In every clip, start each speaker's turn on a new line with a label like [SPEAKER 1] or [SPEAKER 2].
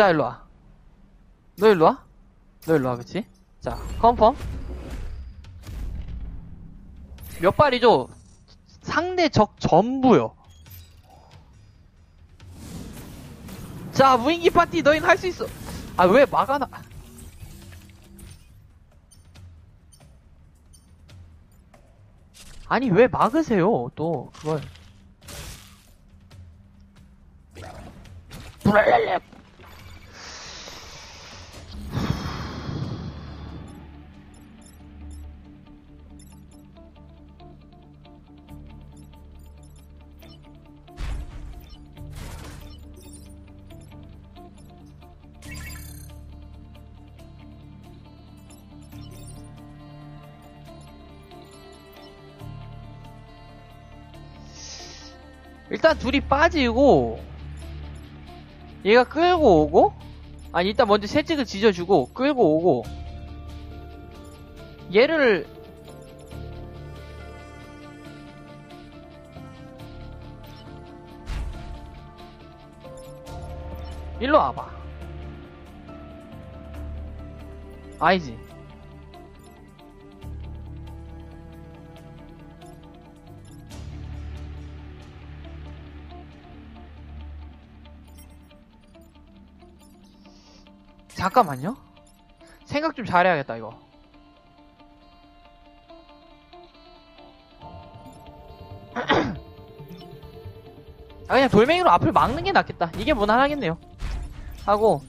[SPEAKER 1] 자, 일로 와. 너 일로 와. 너 일로 와, 그치? 자, 컨펌. 몇 발이죠? 상대 적 전부요. 자, 무인기 파티 너희는 할 수 있어. 아, 왜 막아놔? 아니, 왜 막으세요, 또, 그걸. 브랄랄랩. 일단 둘이 빠지고 얘가 끌고 오고 아니 일단 먼저 채찍을 지져주고 끌고 오고 얘를 일로 와봐. 아니지 잠깐만요. 생각 좀 잘해야겠다, 이거. 아, 그냥 돌멩이로 앞을 막는 게 낫겠다. 이게 무난하겠네요. 하고,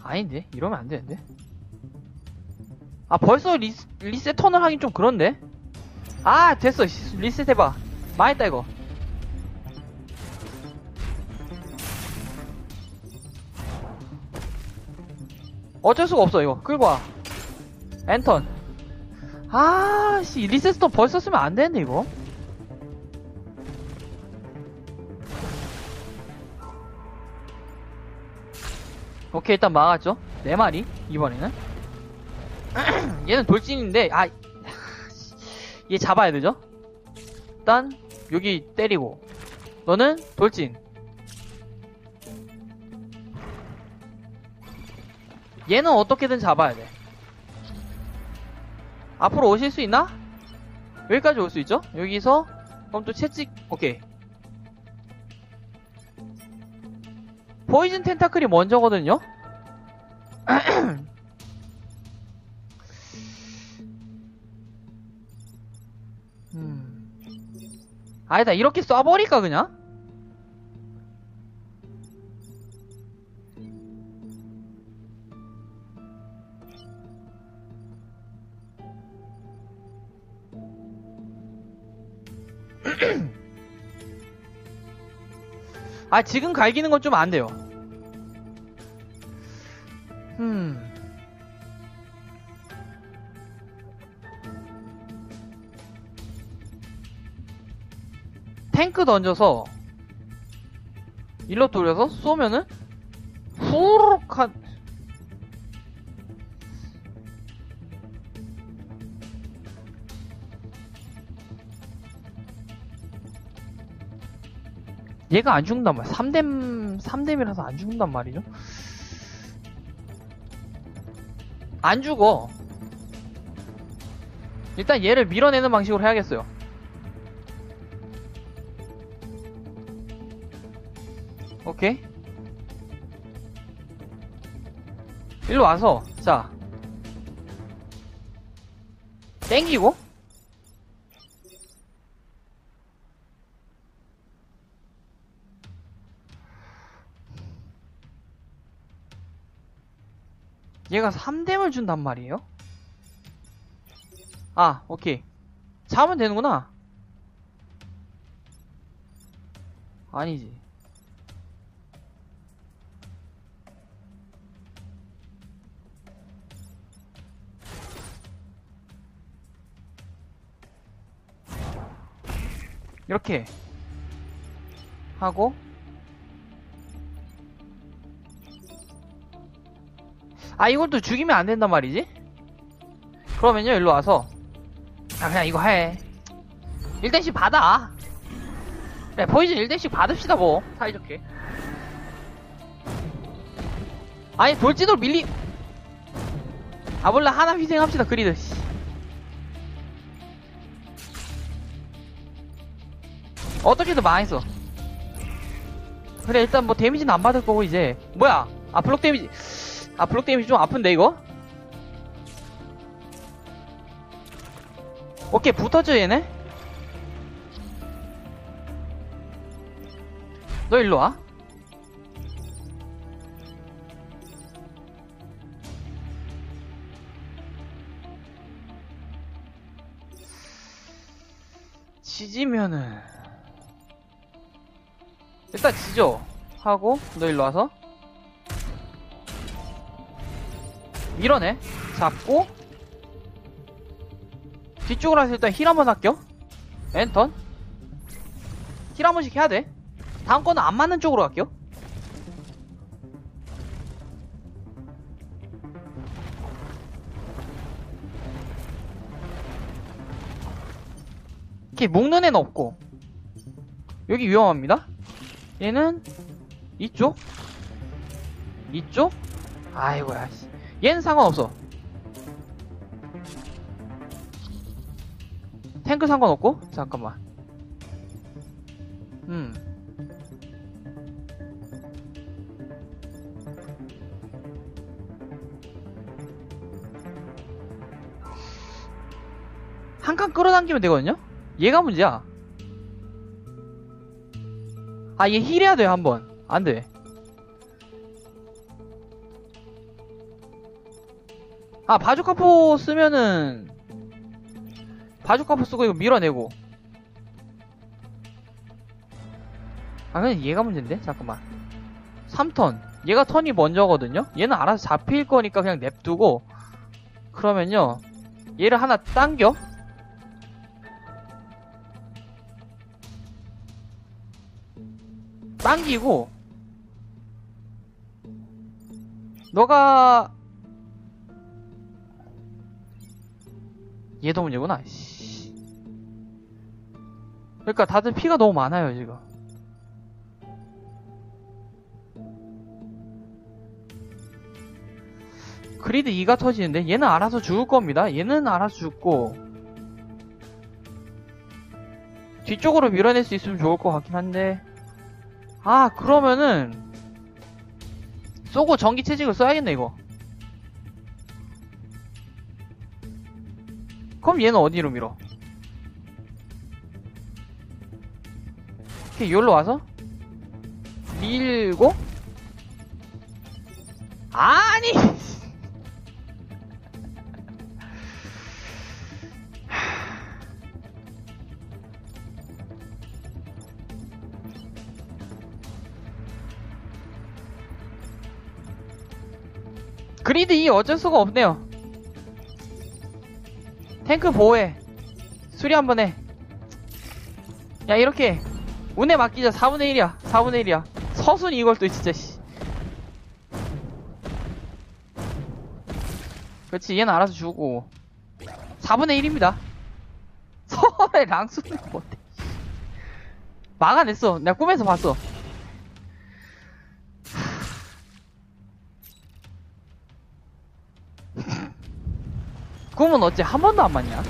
[SPEAKER 1] 아닌데? 이러면 안 되는데? 아, 벌써 리, 리셋 턴을 하긴 좀 그런데? 아, 됐어. 씨, 리셋 해봐. 망했다, 이거. 어쩔 수가 없어, 이거. 끌고 와. 엔턴. 아, 씨, 리셋 턴 벌써 쓰면 안 되는데, 이거. 오케이, 일단 막았죠. 네 마리, 이번에는. 얘는 돌진인데, 아, 얘 잡아야 되죠? 일단, 여기 때리고. 너는 돌진. 얘는 어떻게든 잡아야 돼. 앞으로 오실 수 있나? 여기까지 올 수 있죠? 여기서, 그럼 또 채찍, 오케이. 포이즌 텐타클이 먼저거든요? 아니다, 이렇게 쏴버릴까, 그냥? 아, 지금 갈기는 건 좀 안 돼요. 탱크 던져서 일로 돌려서 쏘면은 후루룩 한 얘가 안 죽는단 말이야. 3뎀, 3뎀이라서 안 죽는단 말이죠. 안 죽어. 일단 얘를 밀어내는 방식으로 해야겠어요. 오케이. 일로 와서, 자. 땡기고. 얘가 3뎀을 준단 말이에요? 아, 오케이. 잡으면 되는구나. 아니지. 이렇게 하고 아, 이걸 또 죽이면 안 된단 말이지? 그러면요, 일로 와서. 아, 그냥 이거 해. 1대씩 받아. 그래, 포이즌 1대씩 받읍시다, 뭐. 사이좋게. 아니, 돌진으로 밀리. 아, 몰라. 하나 희생합시다, 그리드. 씨. 어떻게든 망했어. 그래, 일단 뭐 데미지는 안 받을 거고, 이제. 뭐야? 아, 블록 데미지. 아, 블록 데미지 좀 아픈데, 이거? 오케이, 붙어줘, 얘네? 너 일로 와. 지지면은 일단 지죠? 하고 너 일로 와서. 밀어내. 잡고. 뒤쪽으로 해서 일단 힐 한번 할게요. 엔턴. 힐 한 번씩 해야 돼. 다음 거는 안 맞는 쪽으로 갈게요. 이렇게 묶는 애는 없고. 여기 위험합니다 얘는 이쪽 이쪽 아이고야 씨. 얘는 상관없어 탱크 상관없고 잠깐만 음 한 칸 끌어당기면 되거든요? 얘가 문제야. 아, 얘 힐해야 돼요, 한 번. 안 돼. 아, 바주카포 쓰면은, 바주카포 쓰고 이거 밀어내고. 아, 그냥 얘가 문제인데? 잠깐만. 3턴. 얘가 턴이 먼저거든요? 얘는 알아서 잡힐 거니까 그냥 냅두고, 그러면요. 얘를 하나 당겨? 당기고 너가 얘도 문제구나. 씨. 그러니까 다들 피가 너무 많아요 지금. 그리드 2가 터지는데 얘는 알아서 죽을 겁니다. 얘는 알아서 죽고 뒤쪽으로 밀어낼 수 있으면 좋을 것 같긴 한데 아 그러면은 쏘고 전기 채찍을 써야겠네 이거. 그럼 얘는 어디로 밀어? 이렇게 여기로 와서 밀고? 아니 그리드 2 어쩔 수가 없네요. 탱크 보호해. 수리 한번 해. 야, 이렇게. 운에 맡기자. 4분의 1이야. 4분의 1이야. 서순이 이걸 또 진짜, 씨. 그렇지, 얘는 알아서 주고. 4분의 1입니다. 서울의 랑수는 못해. 막아냈어. 내가 꿈에서 봤어. 꿈은 어째 한 번도 안 맞냐?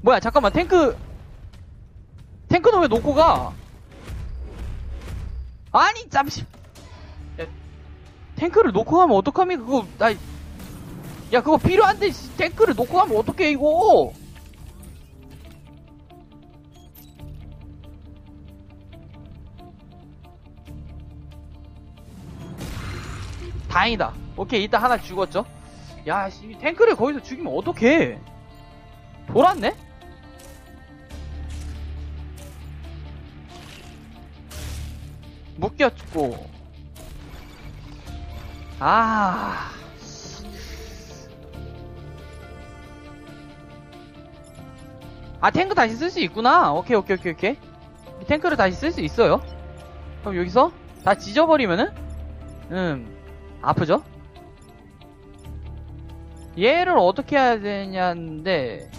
[SPEAKER 1] 뭐야 잠깐만 탱크. 탱크는 왜 놓고 가? 아니 잠시. 야, 탱크를 놓고 가면 어떡하면 그거 나 야 그거 필요한데 씨, 탱크를 놓고 가면 어떡해 이거? 다행이다 오케이 일단 하나 죽었죠 야 씨, 탱크를 거기서 죽이면 어떡해 돌았네? 묶였고 아 아, 탱크 다시 쓸 수 있구나. 오케이, 오케이, 오케이, 오케이. 탱크를 다시 쓸 수 있어요. 그럼 여기서 다 지져버리면은 음, 아프죠? 얘를 어떻게 해야 되냐인데,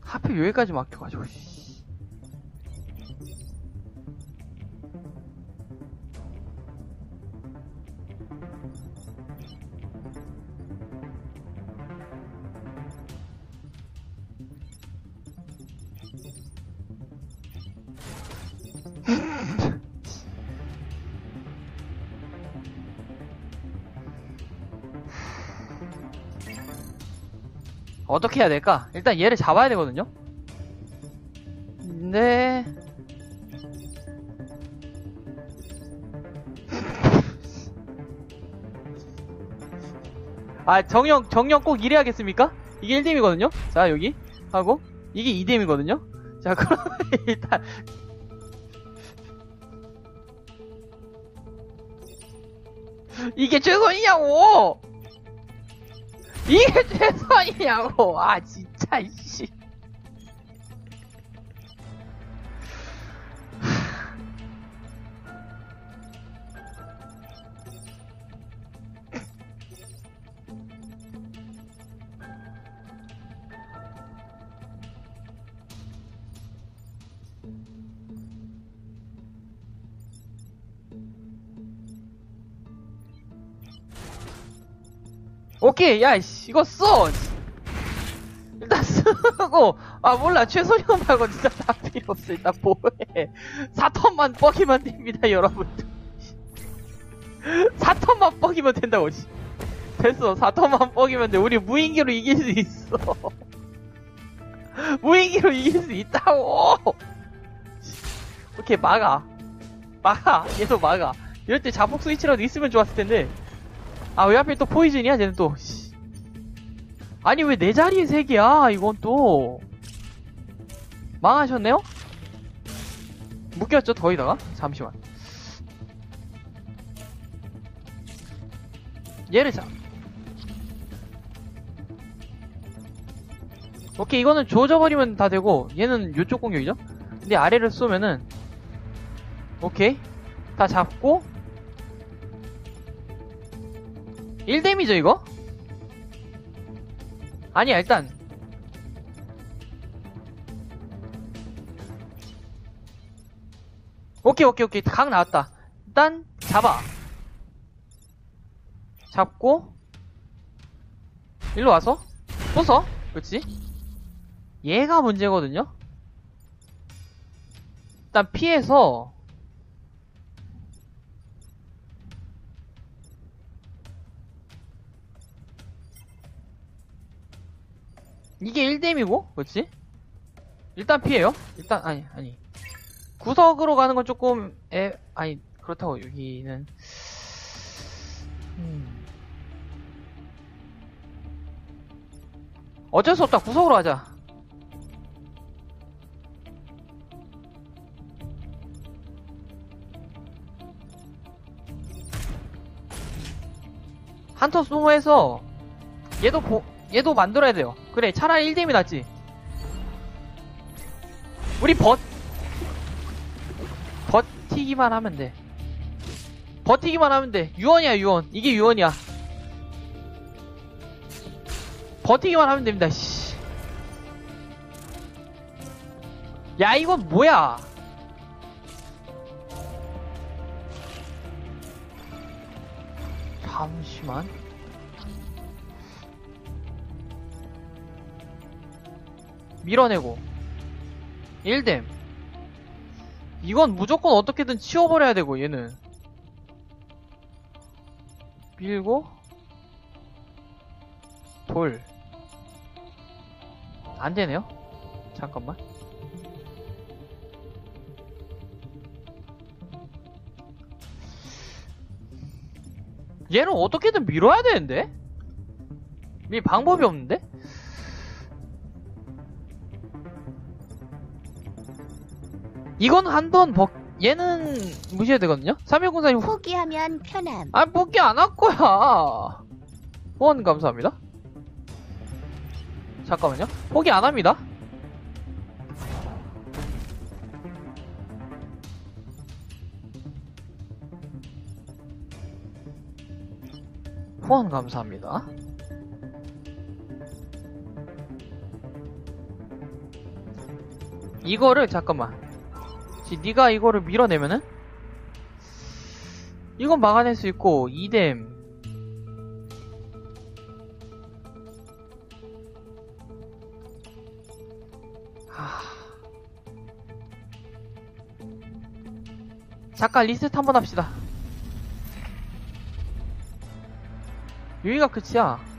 [SPEAKER 1] 하필 여기까지 막혀가지고, 씨. 어떻게 해야 될까? 일단 얘를 잡아야 되거든요? 네. 아, 정령, 정령 꼭 이래야겠습니까? 이게 1뎀이거든요? 자, 여기. 하고, 이게 2뎀이거든요? 자, 그럼 일단. 이게 최선이냐고! 이게 최선이냐고! 아, 진짜, 이 오케이, 야, 씨, 이거 써! 일단 쓰고, 아, 몰라, 최소령 말고 진짜 다 필요 없어. 일단 뭐해. 4턴만 뻑이면 됩니다, 여러분들. 4턴만 뻑이면 된다고, 씨. 됐어, 4턴만 뻑이면 돼. 우리 무인기로 이길 수 있어. 무인기로 이길 수 있다고! 오케이, 막아. 막아. 계속 막아. 이럴 때 자폭 스위치라도 있으면 좋았을 텐데. 아, 왜 하필 또 포이즌이야, 쟤는 또. 씨. 아니, 왜 내 자리에 세 개야, 이건 또. 망하셨네요? 묶였죠, 더위다가? 잠시만. 얘를 잡. 오케이, 이거는 조져버리면 다 되고, 얘는 요쪽 공격이죠? 근데 아래를 쏘면은, 오케이. 다 잡고, 1데미죠 이거? 아니야 일단. 오케이 오케이 오케이. 각 나왔다. 일단 잡아. 잡고. 일로 와서. 부숴 그렇지 얘가 문제거든요? 일단 피해서 이게 1뎀이고, 그렇지? 일단 피해요. 일단, 아니, 아니. 구석으로 가는 건 조금, 에, 아니, 그렇다고, 여기는. 음. 어쩔 수 없다, 구석으로 가자. 한터 소모해서, 얘도 보, 얘도 만들어야 돼요. 그래, 차라리 1뎀이 낫지. 우리 버, 버티기만 하면 돼. 버티기만 하면 돼. 유언이야, 유언. 이게 유언이야. 버티기만 하면 됩니다, 씨. 야, 이건 뭐야? 잠시만. 밀어내고. 1뎀. 이건 무조건 어떻게든 치워버려야 되고 얘는. 밀고. 돌. 안되네요? 잠깐만. 얘는 어떻게든 밀어야 되는데? 밀 방법이 없는데? 이건 한 번 벗, 얘는 무시해야 되거든요? 3104님,
[SPEAKER 2] 포기하면 편함.
[SPEAKER 1] 아, 뽑기 안 할 거야. 후원 감사합니다. 잠깐만요. 포기 안 합니다. 후원 감사합니다. 이거를 잠깐만. 지. 네가 이거를 밀어내면은? 이건 막아낼 수 있고 이뎀. 하... 잠깐 리셋 한번 합시다. 여기가 끝이야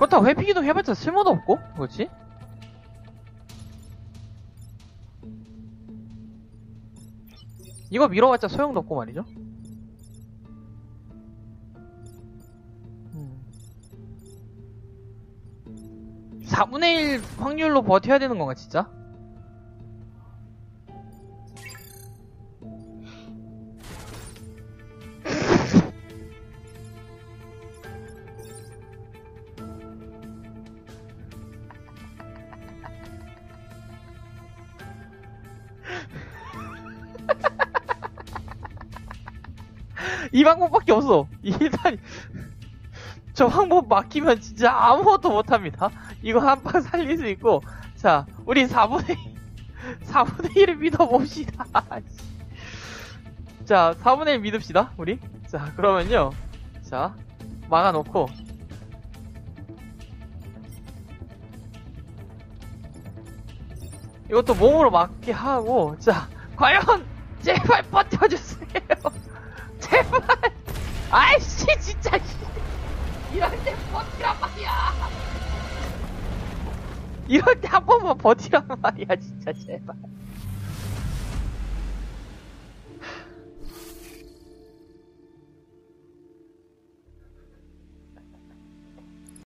[SPEAKER 1] 그렇다고 회피기도 해봤자 쓸모도 없고 그렇지? 이거 밀어봤자 소용도 없고 말이죠. 음. 4분의 1 확률로 버텨야 되는 건가, 진짜? 이 방법밖에 없어. 일단 저 방법 막히면 진짜 아무것도 못합니다. 이거 한 방 살릴 수 있고 자 우리 4분의 4분의 1을 믿어봅시다. 자 4분의 1 믿읍시다 우리. 자 그러면요 자 막아놓고 이것도 몸으로 막게 하고 자 과연 제발 버텨주세요. 제발. 아이씨 진짜. 씨. 이럴 때 버티란 말이야. 이럴 때 한 번만 버티란 말이야 진짜 제발.